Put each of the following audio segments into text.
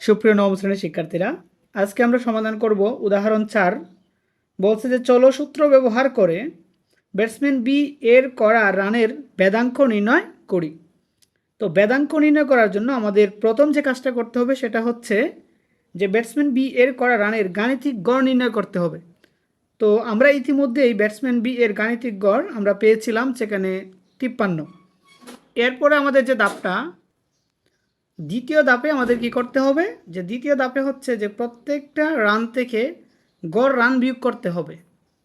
সুপ্রিয় নবম শ্রেণির শিক্ষার্থীরা, আজকে আমরা সমাধান করব উদাহরণ চার। বলছে যে, চলো সূত্র ব্যবহার করে ব্যাটসম্যান বি এর করা রানের বেদাঙ্ক নির্ণয় করি। তো বেদাঙ্ক নির্ণয় করার জন্য আমাদের প্রথম যে কাজটা করতে হবে সেটা হচ্ছে যে, ব্যাটসম্যান বি এর করা রানের গাণিতিক গড় নির্ণয় করতে হবে। তো আমরা ইতিমধ্যেই ব্যাটসম্যান বি এর গাণিতিক গড় আমরা পেয়েছিলাম সেখানে তিপ্পান্ন। এরপরে আমাদের যে দাপটা দ্বিতীয় ধাপে আমাদের কি করতে হবে? যে দ্বিতীয় ধাপে হচ্ছে যে প্রত্যেকটা রান থেকে গড় রান বিয়োগ করতে হবে।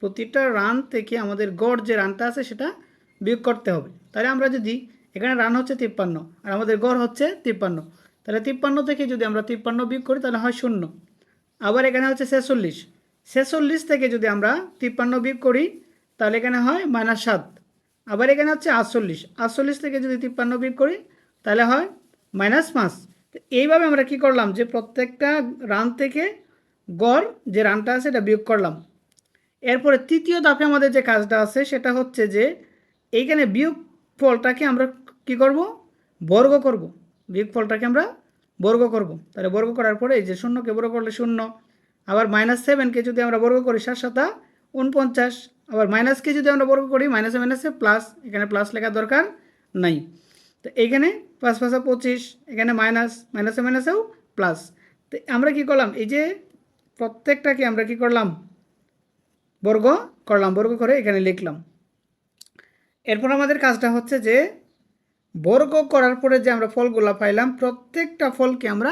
প্রতিটা রান থেকে আমাদের গড় যে রানটা আছে সেটা বিয়োগ করতে হবে। তাহলে আমরা যদি এখানে রান হচ্ছে তিপ্পান্ন, আর আমাদের গড় হচ্ছে তিপ্পান্ন, তাহলে তিপ্পান্ন থেকে যদি আমরা তিপ্পান্ন বিয়োগ করি তাহলে হয় শূন্য। আবার এখানে হচ্ছে ছেচল্লিশ ছেচল্লিশ থেকে যদি আমরা তিপ্পান্ন বিয়োগ করি তাহলে এখানে হয় মাইনাস সাত। আবার এখানে হচ্ছে আটচল্লিশ আটচল্লিশ থেকে যদি তিপ্পান্ন বিয়োগ করি তাহলে হয় মাইনাস পাঁচ তো এইভাবে আমরা কি করলাম যে প্রত্যেকটা রান থেকে গড় যে রানটা আছে এটা বিয়োগ করলাম। এরপরে তৃতীয় ধাপে আমাদের যে কাজটা আছে সেটা হচ্ছে যে এইখানে বিয়োগ ফলটাকে আমরা কি করব? বর্গ করব। বিয়োগ ফলটাকে আমরা বর্গ করব। তাহলে বর্গ করার পরে এই যে শূন্যকে বর্গ করলে শূন্য, আবার মাইনাস সেভেনকে যদি আমরা বর্গ করি সাত সাতা উনপঞ্চাশ আবার মাইনাসকে যদি আমরা বর্গ করি, মাইনাসে মাইনাসে প্লাস, এখানে প্লাস লেখার দরকার নাই। তো এইখানে পাঁচ পাঁচা পঁচিশ, এখানে মাইনাস, মাইনাসে মাইনাসেও প্লাস। তো আমরা কি করলাম? এই যে প্রত্যেকটাকে আমরা কি করলাম? বর্গ করলাম, বর্গ করে এখানে লিখলাম। এরপর আমাদের কাজটা হচ্ছে যে বর্গ করার পরে যে আমরা ফলগুলো পাইলাম, প্রত্যেকটা ফলকে আমরা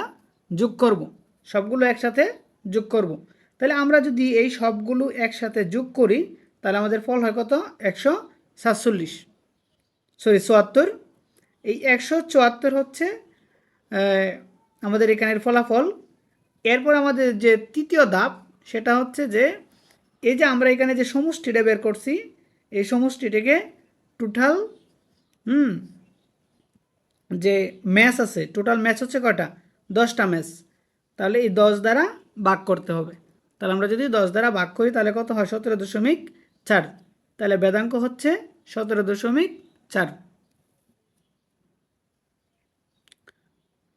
যোগ করব। সবগুলো একসাথে যোগ করব। তাহলে আমরা যদি এই সবগুলো একসাথে যোগ করি, তাহলে আমাদের ফল হয় কত? একশো সাতচল্লিশ। সরি, চুয়াত্তর এই একশো চুয়াত্তর হচ্ছে আমাদের এখানের ফলাফল। এরপর আমাদের যে তৃতীয় ধাপ, সেটা হচ্ছে যে এই যে আমরা এখানে যে সমষ্টিটা বের করছি, এই সমষ্টিটাকে টোটাল হুম, যে ম্যাচ আছে টোটাল ম্যাচ হচ্ছে কটা দশটা ম্যাচ তাহলে এই দশ দ্বারা ভাগ করতে হবে। তাহলে আমরা যদি দশ দ্বারা ভাগ করি, তাহলে কত হয়? সতেরো দশমিক চার। তাহলে বেদাঙ্ক হচ্ছে সতেরো দশমিক চার।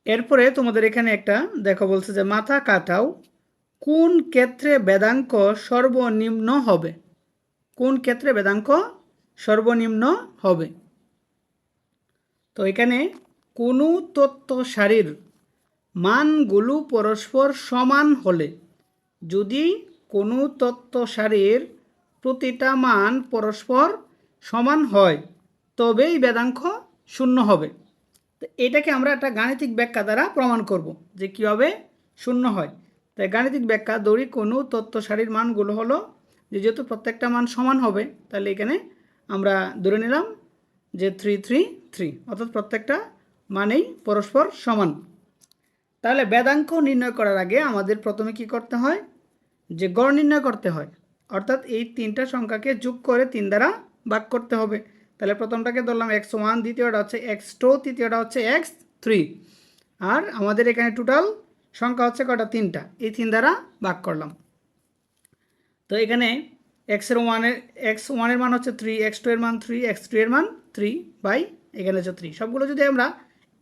এরপরে তোমাদের এখানে একটা দেখো বলছে যে, মাথা কাটাও, কোন ক্ষেত্রে বেদাঙ্ক সর্বনিম্ন হবে? কোন ক্ষেত্রে বেদাঙ্ক সর্বনিম্ন হবে? তো এখানে কোনো তত্ত্ব সারির মানগুলো পরস্পর সমান হলে, যদি কোনো তত্ত্ব সারির প্রতিটা মান পরস্পর সমান হয়, তবেই বেদাঙ্ক শূন্য হবে। এটাকে আমরা একটা গাণিতিক ব্যাখ্যা দ্বারা প্রমাণ করব যে কীভাবে শূন্য হয়। তাই গাণিতিক ব্যাখ্যা, দড়ি কোনো তত্ত্ব, সারির মানগুলো হলো যে যেহেতু প্রত্যেকটা মান সমান হবে, তাহলে এখানে আমরা ধরে নিলাম যে থ্রি থ্রি থ্রি অর্থাৎ প্রত্যেকটা মানেই পরস্পর সমান। তাহলে বেদাঙ্ক নির্ণয় করার আগে আমাদের প্রথমে কি করতে হয়? যে গড় নির্ণয় করতে হয়। অর্থাৎ এই তিনটা সংখ্যাকে যোগ করে তিন দ্বারা ভাগ করতে হবে। তাহলে প্রথমটাকে ধরলাম এক্স ওয়ান দ্বিতীয়টা হচ্ছে এক্স টু তৃতীয়টা হচ্ছে এক্স থ্রি আর আমাদের এখানে টোটাল সংখ্যা হচ্ছে কটা তিনটা। এই তিন দ্বারা ভাগ করলাম। তো এখানে এক্সের ওয়ানের এক্স ওয়ানের মান হচ্ছে থ্রি এক্স টু এর মান থ্রি এক্স থ্রি এর মান থ্রি বাই এখানে হচ্ছে থ্রি সবগুলো যদি আমরা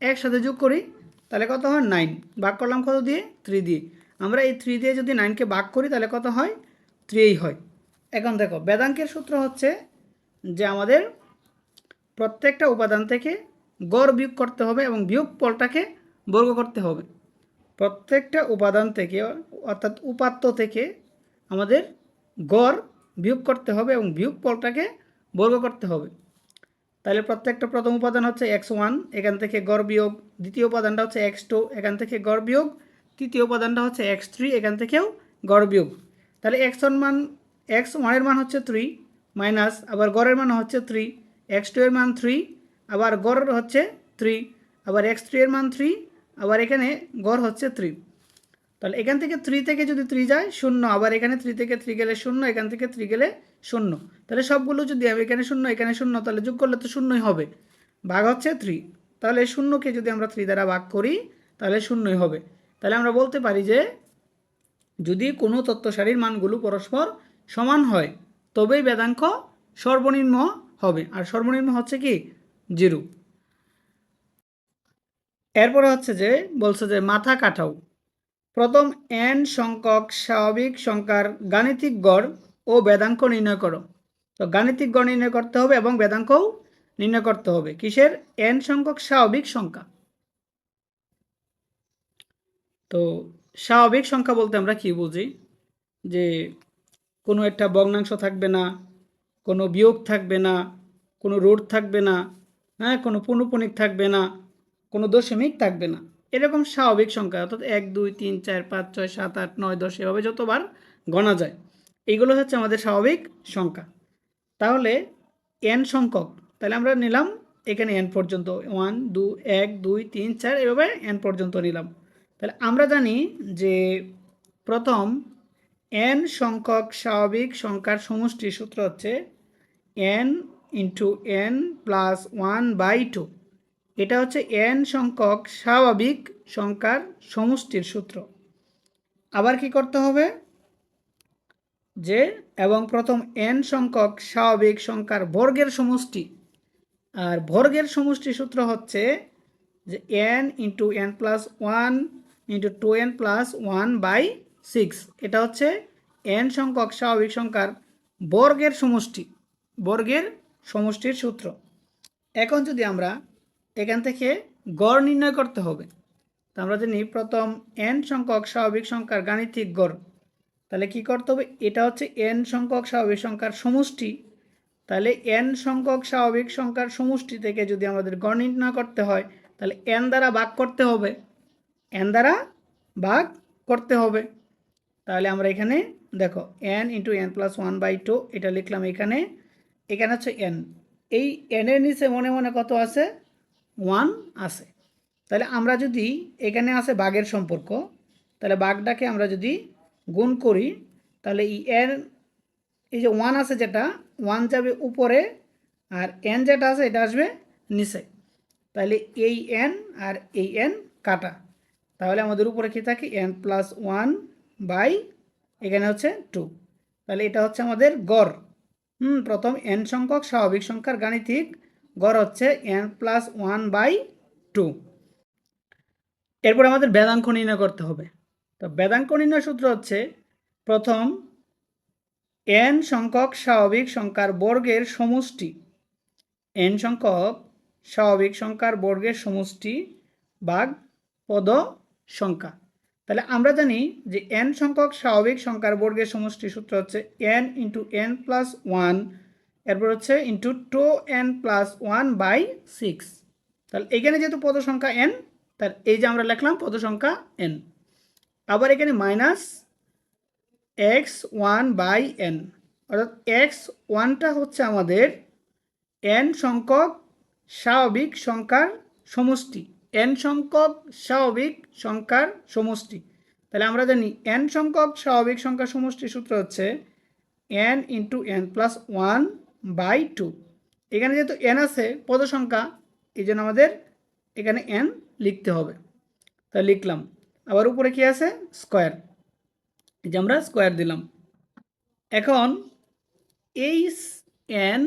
একসাথে যোগ করি, তাহলে কত হয়? নাইন ভাগ করলাম কত দিয়ে? থ্রি দিয়ে। আমরা এই থ্রি দিয়ে যদি নাইনকে ভাগ করি, তাহলে কত হয়? থ্রিই হয়। এখন দেখো, বেদাঙ্কের সূত্র হচ্ছে যে আমাদের প্রত্যেকটা উপাদান থেকে গড় বিয়োগ করতে হবে এবং বিয়োগ পলটাকে বর্গ করতে হবে। প্রত্যেকটা উপাদান থেকে, অর্থাৎ উপাত্ত থেকে আমাদের গড় বিয়োগ করতে হবে এবং বিয়োগ পলটাকে বর্গ করতে হবে। তাহলে প্রত্যেকটা প্রথম উপাদান হচ্ছে এক্স ওয়ান, এখান থেকে গড় বিয়োগ। দ্বিতীয় উপাদানটা হচ্ছে এক্স টু, এখান থেকে গড় বিয়োগ। তৃতীয় উপাদানটা হচ্ছে এক্স থ্রি, এখান থেকেও গড় বিয়োগ। তাহলে এক্স ওয়ান মান, এক্স ওয়ানের মান হচ্ছে থ্রি মাইনাস, আবার গড়ের মান হচ্ছে থ্রি। এক্স টু এর মান থ্রি আবার গড় হচ্ছে থ্রি আবার এক্স থ্রি এর মান থ্রি আবার এখানে গড় হচ্ছে থ্রি তাহলে এখান থেকে থ্রি থেকে যদি থ্রি যায়, শূন্য। আবার এখানে থ্রি থেকে থ্রি গেলে শূন্য, এখান থেকে থ্রি গেলে শূন্য। তাহলে সবগুলো যদি আমি এখানে শূন্য এখানে শূন্য, তাহলে যোগ করলে তো শূন্যই হবে। ভাগ হচ্ছে থ্রি তাহলে শূন্যকে যদি আমরা থ্রি দ্বারা ভাগ করি, তাহলে শূন্যই হবে। তাহলে আমরা বলতে পারি যে, যদি কোনো তত্ত্ব সারির মানগুলো পরস্পর সমান হয়, তবেই বেদাঙ্ক সর্বনিম্ন হবে। আর সর্বনিম্ন হচ্ছে কি? জিরো। এরপরে হচ্ছে যে, বলছে যে, মাথা কাঠাও প্রথম এন সংখ্যক স্বাভাবিক সংখ্যার গাণিতিক গড় ও বেদাঙ্ক নির্ণয় করো। তো গাণিতিক গড় নির্ণয় করতে হবে এবং বেদাঙ্কও নির্ণয় করতে হবে। কিসের? এন সংখ্যক স্বাভাবিক সংখ্যা। তো স্বাভাবিক সংখ্যা বলতে আমরা কি বুঝি? যে কোনো একটা ভগ্নাংশ থাকবে না কোনো বিয়োগ থাকবে না, কোনো রোড থাকবে না হ্যাঁ কোনো পুনঃপুনিক থাকবে না, কোনো দশমিক থাকবে না। এরকম স্বাভাবিক সংখ্যা, অর্থাৎ এক, দুই, তিন, চার, পাঁচ, ছয়, সাত, আট, নয়, দশ, এভাবে যতবার গণা যায়, এইগুলো হচ্ছে আমাদের স্বাভাবিক সংখ্যা। তাহলে এন সংখ্যক, তাহলে আমরা নিলাম এখানে এন পর্যন্ত ওয়ান দু এক, দুই, তিন, চার, এভাবে এন পর্যন্ত নিলাম। তাহলে আমরা জানি যে প্রথম এন সংখ্যক স্বাভাবিক সংখ্যার সমষ্টি সূত্র হচ্ছে n into n plus one by two এটা হচ্ছে এন সংখ্যক স্বাভাবিক সংখ্যার সমষ্টির সূত্র। আবার কি করতে হবে? যে, এবং প্রথম এন সংখ্যক স্বাভাবিক সংখ্যার বর্গের সমষ্টি। আর বর্গের সমষ্টি সূত্র হচ্ছে যে n into n plus one into two n plus one by six. এটা হচ্ছে এন সংখ্যক স্বাভাবিক সংখ্যার বর্গের সমষ্টি, বর্গের সমষ্টির সূত্র। এখন যদি আমরা এখান থেকে গড় নির্ণয় করতে হবে, তো আমরা জানি প্রথম এন সংখ্যক স্বাভাবিক সংখ্যার গাণিতিক গড়। তাহলে কি করতে হবে? এটা হচ্ছে এন সংখ্যক স্বাভাবিক সংখ্যার সমষ্টি। তাহলে এন সংখ্যক স্বাভাবিক সংখ্যার সমষ্টি থেকে যদি আমাদের গড় নির্ণয় করতে হয়, তাহলে এন দ্বারা ভাগ করতে হবে। এন দ্বারা ভাগ করতে হবে। তাহলে আমরা এখানে, দেখো n into n plus one by two এটা লিখলাম এখানে। এখানে হচ্ছে এন এই এনের নিচে মনে মনে কত আছে? ওয়ান আছে। তাহলে আমরা যদি এখানে আছে বাঘের সম্পর্ক, তাহলে বাঘটাকে আমরা যদি গুণ করি, তাহলে এই এন এই যে ওয়ান আছে যেটা ওয়ান যাবে উপরে, আর এন যেটা আছে এটা আসবে নিচে। তাহলে এই এন আর এই এন কাটা। তাহলে আমাদের উপরে কী থাকে? এন প্লাস ওয়ান বাই, এখানে হচ্ছে টু। তাহলে এটা হচ্ছে আমাদের গড়। হুম, প্রথম এন সংখ্যক স্বাভাবিক সংখ্যার গাণিতিক গড় হচ্ছে n plus one by two. এরপর আমাদের বেদাঙ্ক নির্ণয় করতে হবে। তো বেদাঙ্ক নির্ণয় সূত্র হচ্ছে, প্রথম এন সংখ্যক স্বাভাবিক সংখ্যার বর্গের সমষ্টি। এন সংখ্যক স্বাভাবিক সংখ্যার বর্গের সমষ্টি বাঘ পদ সংখ্যা তাহলে আমরা জানি যে এন সংখ্যক স্বাভাবিক সংখ্যার বর্গের সমষ্টি সূত্র হচ্ছে n into n plus one এরপর হচ্ছে into two n plus one by six তাহলে এখানে যেহেতু পদ সংখ্যা এন তার এই যে আমরা লিখলাম পদ সংখ্যা এন আবার এখানে minus x one by n অর্থাৎ এক্স ওয়ানটা হচ্ছে আমাদের এন সংখ্যক স্বাভাবিক সংখ্যার সমষ্টি। এন সংখ্যক স্বাভাবিক সংখ্যার সমষ্টি। তাহলে আমরা জানি এন সংখ্যক স্বাভাবিক সংখ্যার সমষ্টি সূত্র হচ্ছে n into n plus one by two এখানে যেহেতু এন আছে পদ সংখ্যা এই জন্য আমাদের এখানে এন লিখতে হবে। তাই লিখলাম। আবার উপরে কি আছে? স্কোয়ার এই যে আমরা স্কোয়ার দিলাম। এখন এই এন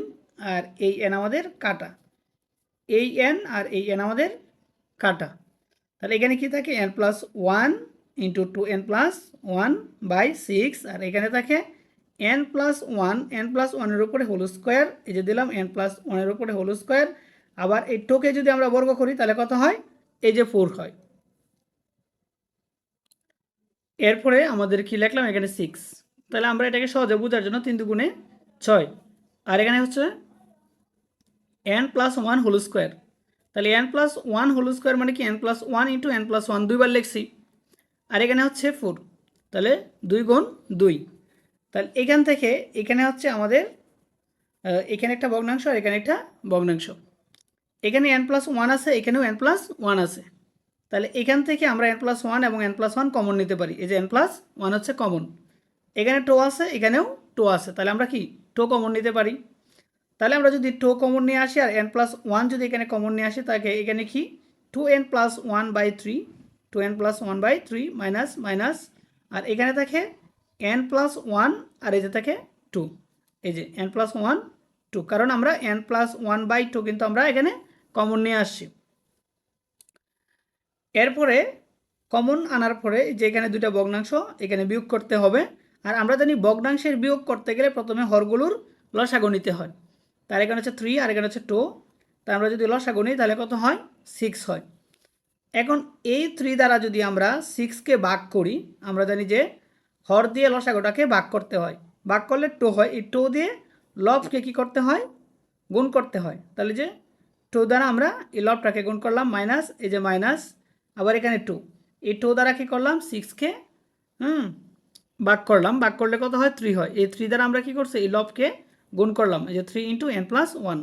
আর এই এন আমাদের কাটা। এই এন আর এই এন আমাদের কাটা। তাহলে এখানে কি থাকে? N plus one into two n plus one by six আর এখানে থাকে n plus one n plus ওয়ানের উপরে হোল স্কোয়ার এই যে দিলাম এন প্লাস ওয়ানের উপরে হোল স্কোয়ার আবার এই টোকে যদি আমরা বর্গ করি, তাহলে কত হয়? এই যে ফোর হয়। এরপরে আমাদের কি লিখলাম? এখানে সিক্স তাহলে আমরা এটাকে সহজে বোঝার জন্য তিন দুগুণে ছয়। আর এখানে হচ্ছে n plus one whole square তাহলে n plus one whole square মানে কি? N plus one into n plus one দুইবার লিখছি। আর এখানে হচ্ছে ফোর তাহলে দুই গুণ দুই। তাহলে এখান থেকে এখানে হচ্ছে আমাদের এখানে একটা ভগ্নাংশ আর এখানে একটা ভগ্নাংশ। এখানে এন প্লাস ওয়ান আছে, এখানেও এন প্লাস ওয়ান আছে। তাহলে এখান থেকে আমরা এন প্লাস ওয়ান এবং এন প্লাস ওয়ান কমন নিতে পারি। এই যে এন প্লাস ওয়ান হচ্ছে কমন এখানে টো আছে, এখানেও টো আছে। তাহলে আমরা কি? টো কমন নিতে পারি। তাহলে আমরা যদি টু কমন নিয়ে আসি আর এন প্লাস ওয়ান যদি এখানে কমন নিয়ে আসি তাকে এখানে কি? Two n plus one by three two n plus one by three minus minus আর এখানে থাকে এন প্লাস ওয়ান আর এই যে থাকে টু এই যে এন প্লাস ওয়ান টু কারণ আমরা n plus one by two কিন্তু আমরা এখানে কমন নিয়ে আসছি। এরপরে কমন আনার পরে যে এখানে দুইটা ভগ্নাংশ, এখানে বিয়োগ করতে হবে। আর আমরা জানি ভগ্নাংশের বিয়োগ করতে গেলে প্রথমে হরগুলোর লসাগু নিতে হয়। তার এখানে হচ্ছে থ্রি আর এখানে হচ্ছে টু তা আমরা যদি লসাগু নিই তাহলে কত হয়? সিক্স হয়। এখন এই থ্রি দ্বারা যদি আমরা সিক্সকে ভাগ করি, আমরা জানি যে হর দিয়ে লসাগুটাকে ভাগ করতে হয়। ভাগ করলে টো হয়। এই টু দিয়ে লবকে কী করতে হয়? গুণ করতে হয়। তাহলে যে টু দ্বারা আমরা এই লবটাকে গুণ করলাম মাইনাস এই যে মাইনাস আবার এখানে টু এই টু দ্বারা কী করলাম? সিক্সকে হুম, ভাগ করলাম। ভাগ করলে কত হয়? থ্রি হয়। এই থ্রি দ্বারা আমরা কী করছি? এই লবকে গুণ করলাম, এই যে three into n plus one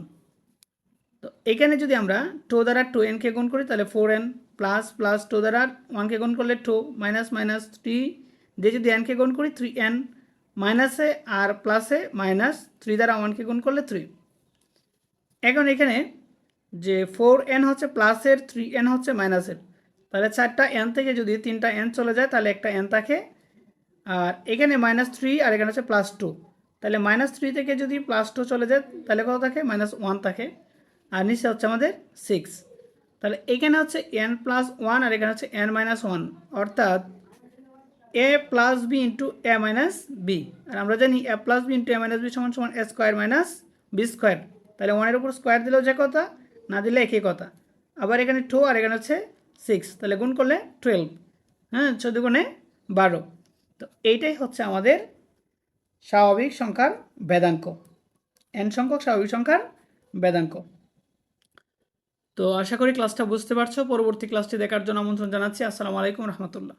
তো এখানে যদি আমরা টু দ্বারা টু এনকে গুণ করি, তাহলে four n plus plus two দ্বারা ওয়ানকে গুণ করলে টু মাইনাস মাইনাস থ্রি দিয়ে যদি এনকে গুণ করি থ্রি এন মাইনাসে আর প্লাসে মাইনাস থ্রি দ্বারা ওয়ানকে গুণ করলে থ্রি এখন এখানে যে ফোর এন হচ্ছে প্লাসের থ্রি এন হচ্ছে মাইনাসের তাহলে চারটা এন থেকে যদি তিনটা এন চলে যায়, তাহলে একটা এন থাকে। আর এখানে মাইনাস থ্রি আর এখানে হচ্ছে প্লাস টু তাহলে মাইনাস থ্রি থেকে যদি প্লাস টু চলে যায়, তাহলে কত থাকে? মাইনাস ওয়ান থাকে। আর নিচে হচ্ছে আমাদের সিক্স তাহলে এখানে হচ্ছে এন প্লাস ওয়ান আর এখানে হচ্ছে এন মাইনাস ওয়ান অর্থাৎ A plus B into A minus B আর আমরা জানি A plus B into A minus B সমান সমান A square minus B square তাহলে ওয়ানের উপর স্কোয়ার দিলেও যে কথা, না দিলে একই কথা। আবার এখানে টু আর এখানে হচ্ছে সিক্স তাহলে গুণ করলে টুয়েলভ হ্যাঁ চোদ্দ গুণে বারো। তো এইটাই হচ্ছে আমাদের স্বাভাবিক সংখ্যার বেদাঙ্ক। এন সংখ্যক স্বাভাবিক সংখ্যার বেদাঙ্ক। তো আশা করি ক্লাসটা বুঝতে পারছ। পরবর্তী ক্লাসটি দেখার জন্য আমন্ত্রণ জানাচ্ছি। আসসালামু আলাইকুম রহমতুল্লাহ।